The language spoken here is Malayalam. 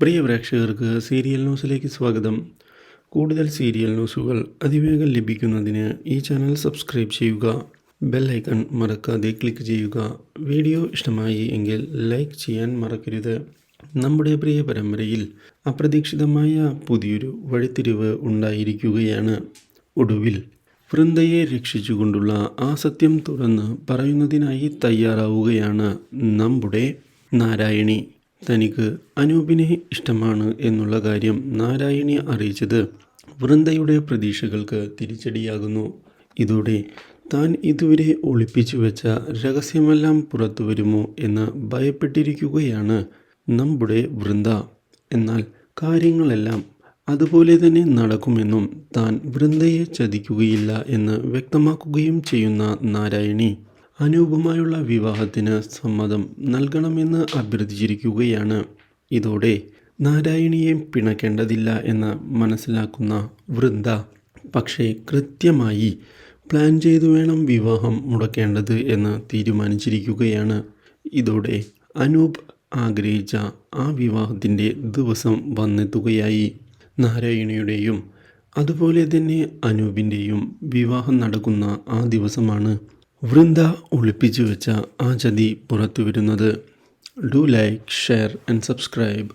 പ്രിയ പ്രേക്ഷകർക്ക് സീരിയൽ ന്യൂസിലേക്ക് സ്വാഗതം. കൂടുതൽ സീരിയൽ ന്യൂസുകൾ അതിവേഗം ലഭിക്കുന്നതിന് ഈ ചാനൽ സബ്സ്ക്രൈബ് ചെയ്യുക ബെൽ ഐക്കൺ മറക്കാതെ ക്ലിക്ക് ചെയ്യുക. വീഡിയോ ഇഷ്ടമായി എങ്കിൽ ലൈക്ക് ചെയ്യാൻ മറക്കരുത്. നമ്മുടെ പ്രിയ പരമ്പരയിൽ അപ്രതീക്ഷിതമായ പുതിയൊരു വഴിത്തിരിവ് ഉണ്ടായിരിക്കുകയാണ്. ഒടുവിൽ വൃന്ദയെ രക്ഷിച്ചുകൊണ്ടുള്ള ആ സത്യം തുറന്ന് പറയുന്നതിനായി തയ്യാറാവുകയാണ് നമ്മുടെ നാരായണി. തനിക്ക് അനൂപിനെ ഇഷ്ടമാണ് എന്നുള്ള കാര്യം നാരായണി അറിയിച്ചത് വൃന്ദയുടെ പ്രതീക്ഷകൾക്ക് തിരിച്ചടിയാകുന്നു. ഇതോടെ താൻ ഇതുവരെ ഒളിപ്പിച്ചു വെച്ച രഹസ്യമെല്ലാം പുറത്തു വരുമോ എന്ന് ഭയപ്പെട്ടിരിക്കുകയാണ് നമ്മുടെ വൃന്ദ. എന്നാൽ കാര്യങ്ങളെല്ലാം അതുപോലെ തന്നെ നടക്കുമെന്നും താൻ വൃന്ദയെ ചതിക്കുകയില്ല എന്ന് വ്യക്തമാക്കുകയും ചെയ്യുന്ന നാരായണി. അനൂപുമായുള്ള വിവാഹത്തിന് സമ്മതം നൽകണമെന്ന് അഭ്യർത്ഥിച്ചിരിക്കുകയാണ്. ഇതോടെ നാരായണിയെ പിണക്കേണ്ടതില്ല എന്ന് മനസ്സിലാക്കുന്ന വൃന്ദ പക്ഷേ കൃത്യമായി പ്ലാൻ ചെയ്തു വേണം വിവാഹം മുടക്കേണ്ടത് എന്ന് തീരുമാനിച്ചിരിക്കുകയാണ്. ഇതോടെ അനൂപ് ആഗ്രഹിച്ച ആ വിവാഹത്തിന്റെ ദിവസം വന്നെത്തുകയായി. നാരായണിയുടെയും അതുപോലെ തന്നെ അനൂപിന്റെയും വിവാഹം നടക്കുന്ന ആ ദിവസമാണ് വൃന്ദ ഒളിപ്പിച്ചു വെച്ച ആ ചതി പുറത്തു വരുന്നത് do like share and subscribe.